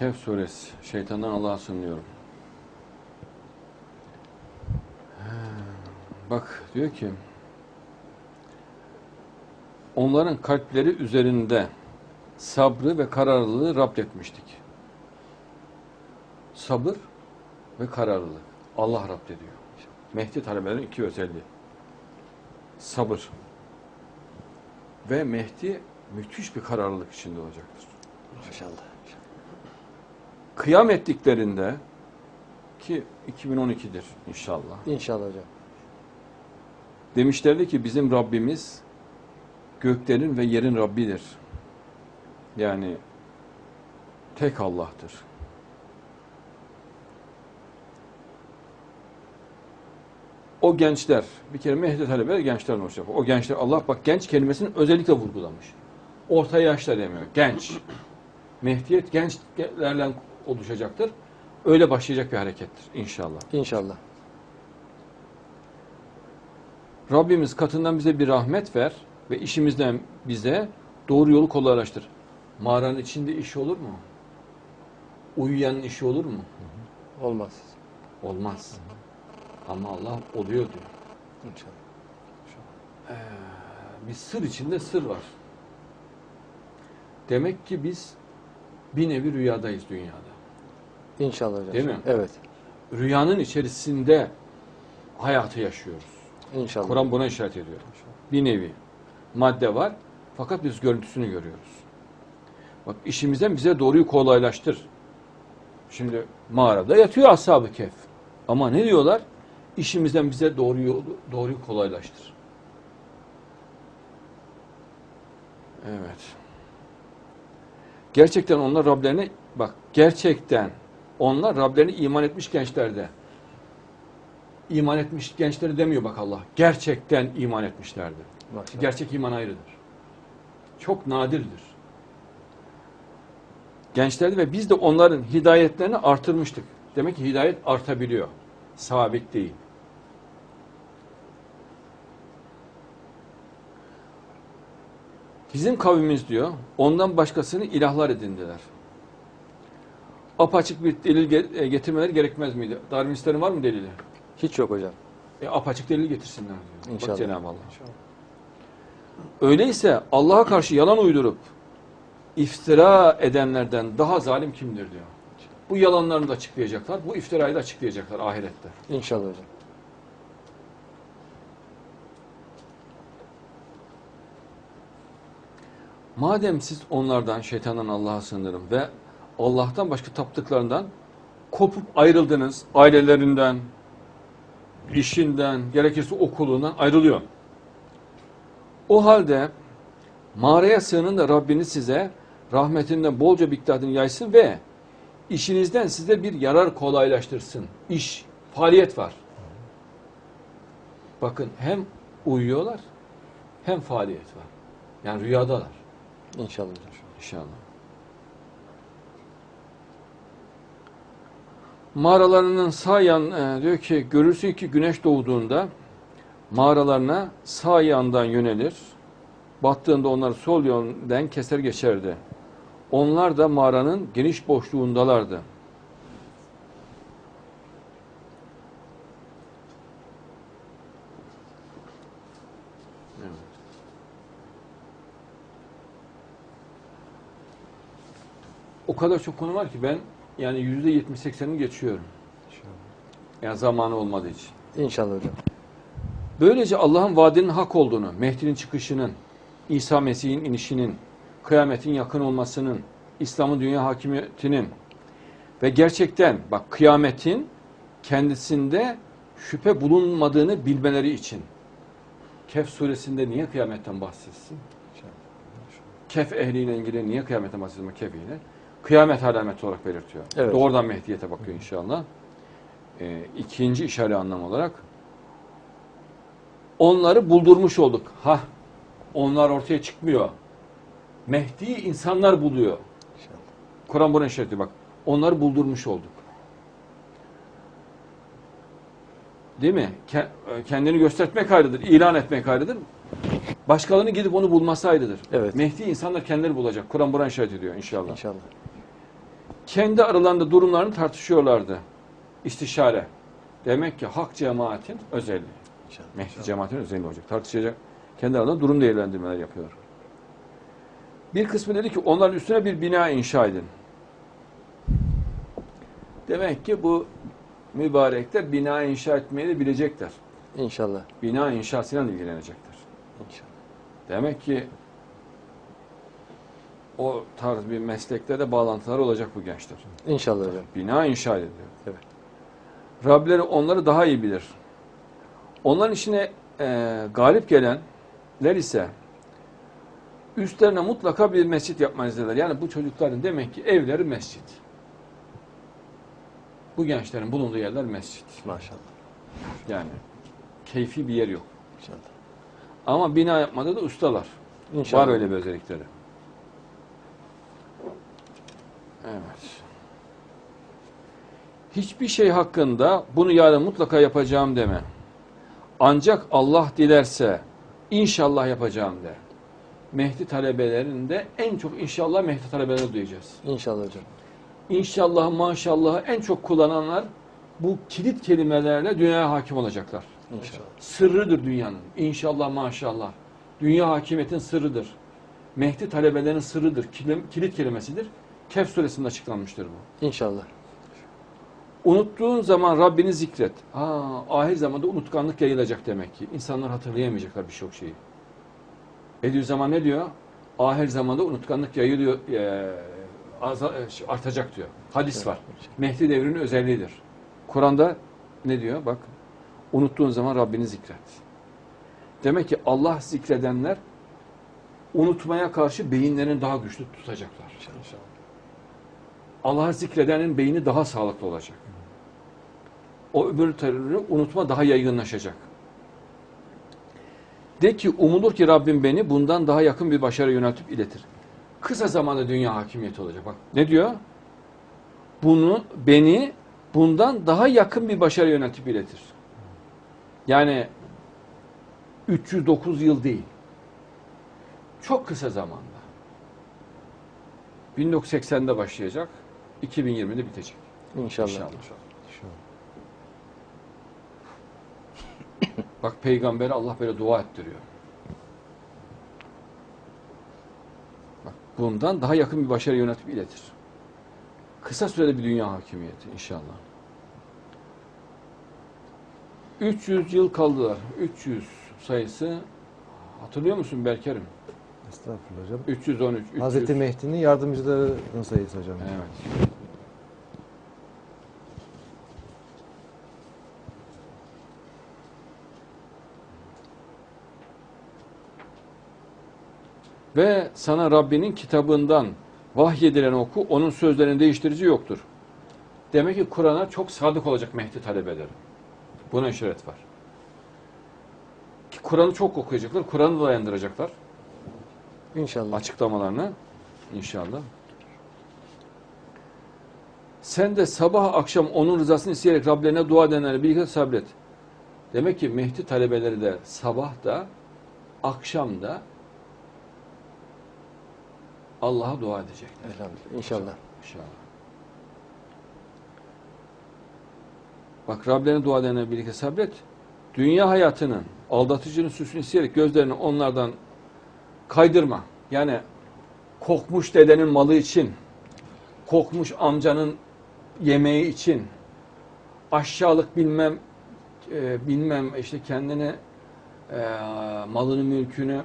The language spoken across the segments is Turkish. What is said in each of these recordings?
Kehf suresi. Şeytandan Allah'a sığınıyorum. Bak diyor ki onların kalpleri üzerinde sabrı ve kararlılığı rapt etmiştik. Sabır ve kararlılık. Allah rapt ediyor. Mehdi talebelerin iki özelliği. Sabır. Ve Mehdi müthiş bir kararlılık içinde olacaktır. Maşallah. Kıyam ettiklerinde ki 2012'dir inşallah. İnşallah hocam. Demişlerdi ki bizim Rabbimiz göklerin ve yerin Rabbidir. Yani tek Allah'tır. O gençler, bir kere Mehdi talebeler gençlerden olacak. O gençler, Allah bak genç kelimesini özellikle vurgulamış. Orta yaşta demiyor, genç. Mehdiyet gençlerle oluşacaktır. Öyle başlayacak bir harekettir inşallah. İnşallah. Rabbimiz katından bize bir rahmet ver ve işimizden bize doğru yolu kolaylaştır. Mağaranın içinde iş olur mu? Uyuyanın işi olur mu? Olmaz. Olmaz. Ama Allah oluyor diyor. İnşallah. Bir sır içinde sır var. Demek ki biz bir nevi rüyadayız dünyada. İnşallah hocam. Değil mi? Evet. Rüyanın içerisinde hayatı yaşıyoruz. İnşallah. Kur'an buna işaret ediyor. Bir nevi madde var fakat biz görüntüsünü görüyoruz. Bak işimizden bize doğruyu kolaylaştır. Şimdi mağarada yatıyor ashab-ı kehf. Ama ne diyorlar? İşimizden bize doğru yolu, doğruyu kolaylaştır. Evet. Gerçekten onlar Rablerine bak gerçekten onlar Rablerine iman etmiş gençlerde. İman etmiş gençleri demiyor bak Allah. Gerçekten iman etmişlerdi. Maşallah. Gerçek iman ayrıdır. Çok nadirdir. Gençlerdi ve biz de onların hidayetlerini artırmıştık. Demek ki hidayet artabiliyor. Sabit değil. Bizim kavmimiz diyor, ondan başkasını ilahlar edindiler. Apaçık bir delil e, getirmeleri gerekmez miydi? Darwinistlerin var mı delili? Hiç yok hocam. E, apaçık delil getirsinler diyor. İnşallah. Bak Cenab-ı Allah. Öyleyse Allah'a karşı yalan uydurup iftira edenlerden daha zalim kimdir diyor. Bu yalanlarını da açıklayacaklar. Bu iftirayı da açıklayacaklar ahirette. İnşallah hocam. Madem siz onlardan, şeytandan Allah'a sığınırım ve Allah'tan başka taptıklarından kopup ayrıldınız, ailelerinden, işinden, gerekirse okulundan ayrılıyor. O halde mağaraya sığının da Rabbiniz size rahmetinden bolca miktarını yaysın ve işinizden size bir yarar kolaylaştırsın. İş, faaliyet var. Bakın hem uyuyorlar hem faaliyet var. Yani rüyadalar. İnşallah. İnşallah. Mağaralarının sağ yan e, diyor ki görürsün ki güneş doğduğunda mağaralarına sağ yandan yönelir. Battığında onları sol yönden keser geçerdi. Onlar da mağaranın geniş boşluğundalardı. Evet. O kadar çok konu var ki ben yani yüzde yetmiş seksenini geçiyorum. Yani zamanı olmadığı için. İnşallah hocam. Böylece Allah'ın vaadinin hak olduğunu, Mehdi'nin çıkışının, İsa Mesih'in inişinin, kıyametin yakın olmasının, İslam'ın dünya hakimiyetinin ve gerçekten bak kıyametin kendisinde şüphe bulunmadığını bilmeleri için. Kehf suresinde niye kıyametten bahsetsin? Kehf ehliyle ilgili niye kıyametten bahsediyor Kehf ile? Kıyamet alameti olarak belirtiyor. Evet. Doğrudan Mehdiyete bakıyor inşallah. Ee, ikinci işare anlam olarak onları buldurmuş olduk. Ha, onlar ortaya çıkmıyor. Mehdi'yi insanlar buluyor. Kur'an buna işaret ediyor bak. Onları buldurmuş olduk. Değil mi? Ke- Kendini göstermek ayrıdır, ilan etmek ayrıdır. Başkalarının gidip onu bulması ayrıdır. Evet. Mehdi insanlar kendileri bulacak. Kur'an buna işaret ediyor inşallah. İnşallah. kendi aralarında durumlarını tartışıyorlardı. İstişare. Demek ki hak cemaatin özelliği. İnşallah. Mehdi cemaatin özelliği olacak. Tartışacak. Kendi aralarında durum değerlendirmeler yapıyor. Bir kısmı dedi ki onların üstüne bir bina inşa edin. Demek ki bu mübarekler bina inşa etmeyi de bilecekler. İnşallah. Bina inşasıyla ilgilenecekler. İnşallah. Demek ki o tarz bir meslekte de bağlantıları olacak bu gençler. İnşallah hocam. Bina inşa ediliyor. Evet. Rableri onları daha iyi bilir. Onların işine e, galip gelenler ise üstlerine mutlaka bir mescit yapmayı dediler. Yani bu çocukların demek ki evleri mescit. Bu gençlerin bulunduğu yerler mescit. Maşallah. Yani keyfi bir yer yok. İnşallah. Ama bina yapmada da ustalar. İnşallah. Var öyle bir özellikleri. Evet. Hiçbir şey hakkında bunu yarın mutlaka yapacağım deme. Ancak Allah dilerse inşallah yapacağım de. Mehdi talebelerinde en çok inşallah Mehdi talebeleri duyacağız. İnşallah hocam. İnşallah maşallah en çok kullananlar bu kilit kelimelerle dünyaya hakim olacaklar. İnşallah. Sırrıdır dünyanın. İnşallah maşallah. Dünya hakimiyetin sırrıdır. Mehdi talebelerin sırrıdır. Kilit kelimesidir. Kehf suresinde açıklanmıştır bu. İnşallah. Unuttuğun zaman Rabbini zikret. Aa, ahir zamanda unutkanlık yayılacak demek ki. İnsanlar hatırlayamayacaklar birçok şeyi. Bediüzzaman ne diyor? Ahir zamanda unutkanlık yayılıyor, e, aza- e, artacak diyor. Hadis var. Mehdi devrinin özelliğidir. Kur'an'da ne diyor? Bak. Unuttuğun zaman Rabbini zikret. Demek ki Allah zikredenler unutmaya karşı beyinlerini daha güçlü tutacaklar. İnşallah. Allah'ı zikredenin beyni daha sağlıklı olacak. O öbür türlü unutma daha yaygınlaşacak. De ki umulur ki Rabbim beni bundan daha yakın bir başarı yöneltip iletir. Kısa zamanda dünya hakimiyeti olacak. Bak ne diyor? Bunu beni bundan daha yakın bir başarı yöneltip iletir. Yani 309 yıl değil. Çok kısa zamanda. 1980'de başlayacak. 2020'de bitecek. İnşallah. İnşallah. Bak peygambere Allah böyle dua ettiriyor. Bak bundan daha yakın bir başarı yönetip iletir. Kısa sürede bir dünya hakimiyeti inşallah. 300 yıl kaldılar. 300 sayısı hatırlıyor musun Berkerim? Estağfurullah hocam. 313. 300. Hazreti Mehdi'nin yardımcılarının sayısı hocam. Evet. Ve sana Rabbinin kitabından vahyedilen oku, onun sözlerini değiştirici yoktur. Demek ki Kur'an'a çok sadık olacak Mehdi talebeleri. Buna işaret var. Ki Kur'an'ı çok okuyacaklar, Kur'an'ı dayandıracaklar İnşallah. açıklamalarını inşallah. Sen de sabah akşam onun rızasını isteyerek Rablerine dua edenlere birlikte sabret. Demek ki Mehdi talebeleri de sabah da akşam da Allah'a dua edecekler. Elhamdülillah. İnşallah. İnşallah. Bak Rablerine dua edenlere birlikte sabret. Dünya hayatının aldatıcının süsünü isteyerek gözlerini onlardan kaydırma. Yani kokmuş dedenin malı için, kokmuş amcanın yemeği için, aşağılık bilmem e, bilmem işte kendini e, malını mülkünü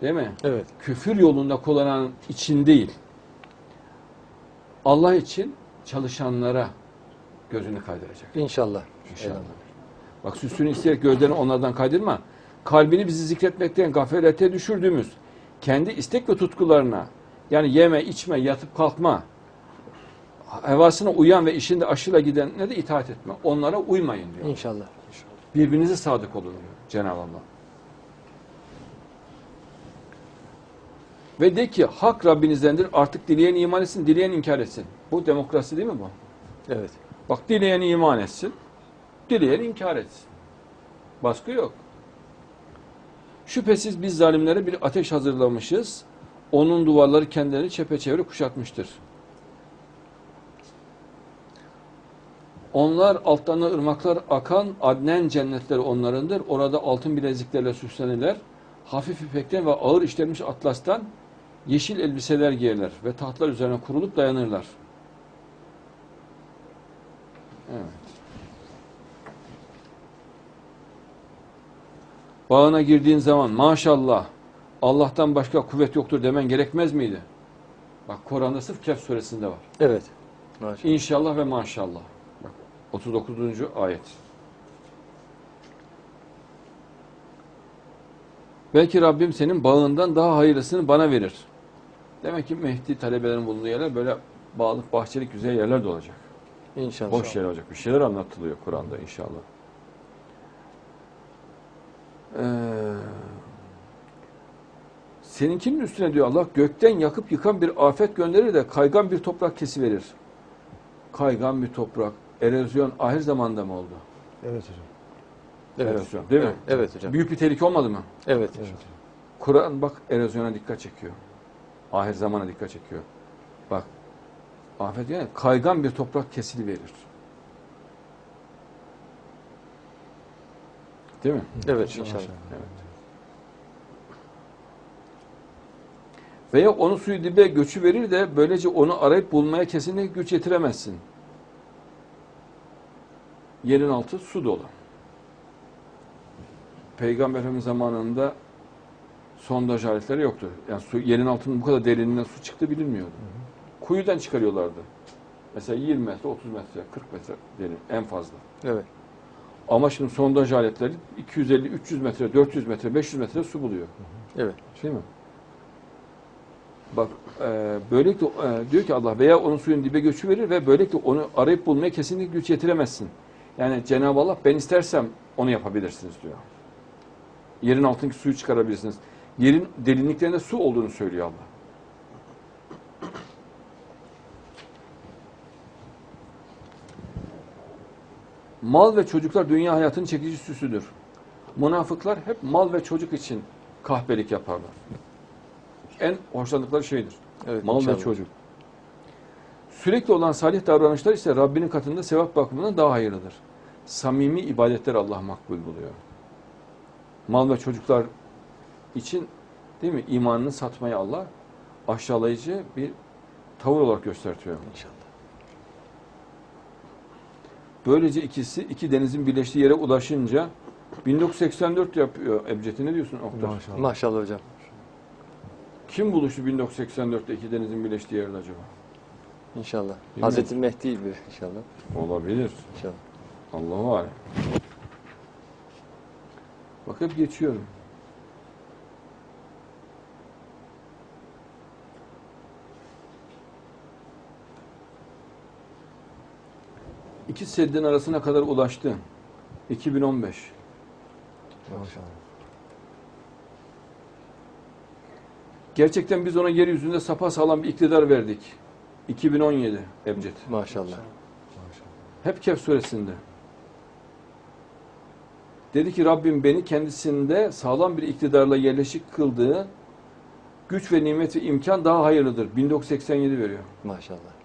değil mi? Evet. Küfür yolunda kullanan için değil. Allah için çalışanlara gözünü kaydıracak. İnşallah. İnşallah. Bak süsünü isteyerek gözlerini onlardan kaydırma. Kalbini bizi zikretmekten gaflete düşürdüğümüz kendi istek ve tutkularına yani yeme, içme, yatıp kalkma hevasına uyan ve işinde aşıyla gidenlere de itaat etme. Onlara uymayın diyor. İnşallah. Birbirinize sadık olun diyor Cenab-ı Allah. Ve de ki hak Rabbinizdendir artık dileyen iman etsin, dileyen inkar etsin. Bu demokrasi değil mi bu? Evet. Bak dileyen iman etsin, dileyen inkar etsin. Baskı yok. Şüphesiz biz zalimlere bir ateş hazırlamışız. Onun duvarları kendilerini çepeçevre kuşatmıştır. Onlar altlarına ırmaklar akan adnen cennetleri onlarındır. Orada altın bileziklerle süslenirler. Hafif ipekten ve ağır işlenmiş atlastan yeşil elbiseler giyerler ve tahtlar üzerine kurulup dayanırlar. Evet. Bağına girdiğin zaman maşallah Allah'tan başka kuvvet yoktur demen gerekmez miydi? Bak Kur'an'da sırf Kehf suresinde var. Evet. Maşallah. İnşallah ve maşallah. Bak 39. ayet. Belki Rabbim senin bağından daha hayırlısını bana verir. Demek ki Mehdi talebelerin bulunduğu yerler böyle bağlık, bahçelik, güzel yerler de olacak. İnşallah. Boş yer olacak. Bir şeyler anlatılıyor Kur'an'da inşallah. Ee, seninkinin üstüne diyor Allah gökten yakıp yıkan bir afet gönderir de kaygan bir toprak kesiverir. Kaygan bir toprak. Erozyon ahir zamanda mı oldu? Evet hocam. Evet. Erozyon değil mi? Evet, evet hocam. Büyük bir tehlike olmadı mı? Evet. Evet hocam. Kur'an bak erozyona dikkat çekiyor. Ahir zamana dikkat çekiyor. Bak afet yani kaygan bir toprak kesili verir. Değil mi? Evet inşallah. Evet. Veya onu suyu dibe göçü verir de böylece onu arayıp bulmaya kesinlikle güç yetiremezsin. Yerin altı su dolu. Peygamber Efendimiz zamanında sondaj aletleri yoktu. Yani su, yerin altının bu kadar derinliğinden su çıktı bilinmiyordu. Kuyudan çıkarıyorlardı. Mesela 20 metre, 30 metre, 40 metre derin en fazla. Evet. Ama şimdi sondaj aletleri 250, 300 metre, 400 metre, 500 metre su buluyor. Evet. Değil mi? Bak e, böylelikle e, diyor ki Allah veya onun suyun dibe göçü verir ve böylelikle onu arayıp bulmaya kesinlikle güç yetiremezsin. Yani Cenab-ı Allah ben istersem onu yapabilirsiniz diyor. Yerin altındaki suyu çıkarabilirsiniz. Yerin derinliklerinde su olduğunu söylüyor Allah. Mal ve çocuklar dünya hayatının çekici süsüdür. Münafıklar hep mal ve çocuk için kahpelik yaparlar. En hoşlandıkları şeydir. Evet. Mal ve inşallah. çocuk. Sürekli olan salih davranışlar ise Rabbinin katında sevap bakımından daha hayırlıdır. Samimi ibadetler Allah makbul buluyor. Mal ve çocuklar için değil mi imanını satmayı Allah aşağılayıcı bir tavır olarak göstertiyor. İnşallah. Böylece ikisi iki denizin birleştiği yere ulaşınca 1984 yapıyor Ebced'i. Ne diyorsun Oktay? Maşallah. Maşallah hocam. Kim buluştu 1984'te iki denizin birleştiği yerde acaba? İnşallah. mi? Hazreti Mehdi bir inşallah. Olabilir. İnşallah. Allahu alem. Bakıp geçiyorum. İki seddin arasına kadar ulaştı. 2015. Maşallah. Gerçekten biz ona yeryüzünde sapasağlam bir iktidar verdik. 2017 Ebced. Maşallah. Maşallah. Hep Kehf suresinde. Dedi ki Rabbim beni kendisinde sağlam bir iktidarla yerleşik kıldığı güç ve nimet ve imkan daha hayırlıdır. 1987 veriyor. Maşallah.